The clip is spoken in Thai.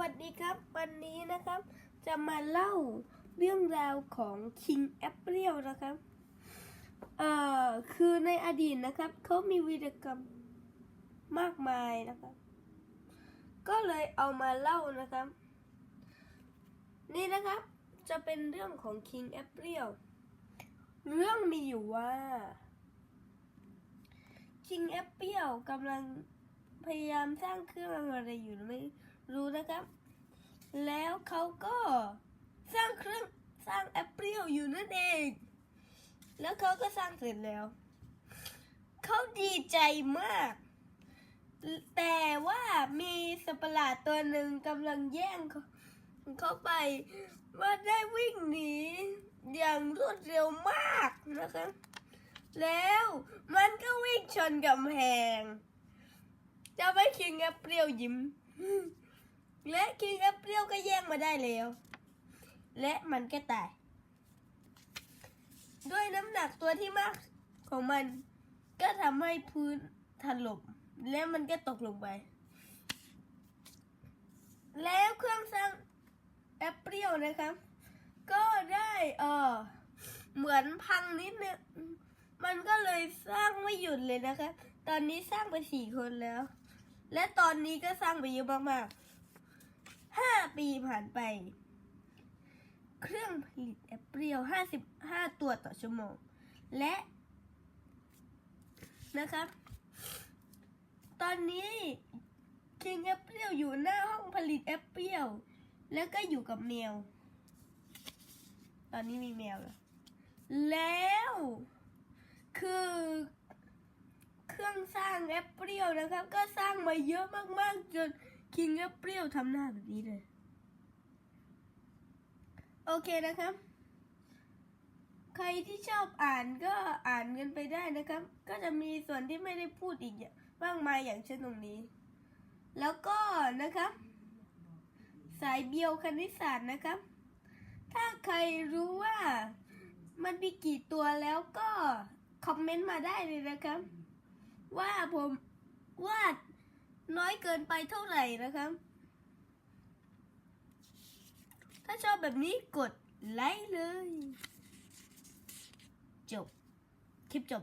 วัสดีครับ วันนี้นะครับ จะมาเล่าเรื่องราวของ King April นะครับ เอ่อคือในอดีตนะครับเขามีวีรกรรมมากมายนะครับ ก็เลยเอามาเล่านะครับ นี่นะครับจะเป็นเรื่องของ King April เรื่องมีอยู่ว่า King April กำลังพยายามสร้างเครื่องอะไรอยู่ไม่ รู้นะครับ แล้วเขาก็สร้างเครื่องสร้างแอปเปิลอยู่นั่นเอง แล้วเขาก็สร้างเสร็จแล้ว เขาดีใจมาก แต่ว่ามีสัตว์ประหลาดตัวหนึ่งกำลังแย่งเขาเขาไปว่าได้วิ่งหนีอย่างรวดเร็วมากนะคะ แล้วมันก็วิ่งชนกำแพง จะไม่คิงแอปเปิลยิ้ม และคิงแอปเปิลก็แย่งมาได้แล้ว และมันก็ตาย ด้วยน้ำหนักตัวที่มากของมัน ก็ทำให้พื้นถล่มและมันก็ตกลงไป แล้วเครื่องสร้างแอปเปิลนะครับ ก็ได้เออเหมือนพังนิดนึงมันก็เลยสร้างไม่หยุดเลยนะคะ ตอนนี้สร้างไปสี่คนแล้ว และตอนนี้ก็สร้างไปเยอะมากๆ ห้าปีผ่านไป เครื่องผลิตแอปเปิลห้าสิบห้าตัวต่อชั่วโมง และนะครับ ตอนนี้ King April อยู่หน้าห้องผลิตแอปเปิลแล้วก็อยู่กับแมว ตอนนี้มีแมวแล้วแล้ว คือเครื่องสร้างแอปเปิลนะครับ ก็สร้างมาเยอะมากๆจน King April ทำหน้าแบบนี้เลย โอเคนะครับ ใครที่ชอบอ่านก็อ่านกันไปได้นะครับ ก็จะมีส่วนที่ไม่ได้พูดอีกอย่างมากมายอย่างเช่นตรงนี้ แล้วก็นะครับ สายเบียวคณิตศาสตร์นะครับ ถ้าใครรู้ว่ามันมีกี่ตัวแล้วก็คอมเมนต์มาได้เลยนะครับ ว่าผมว่า น้อยเกินไปเท่าไหร่นะครับ ถ้าชอบแบบนี้กดไลค์เลย จบ คลิปจบ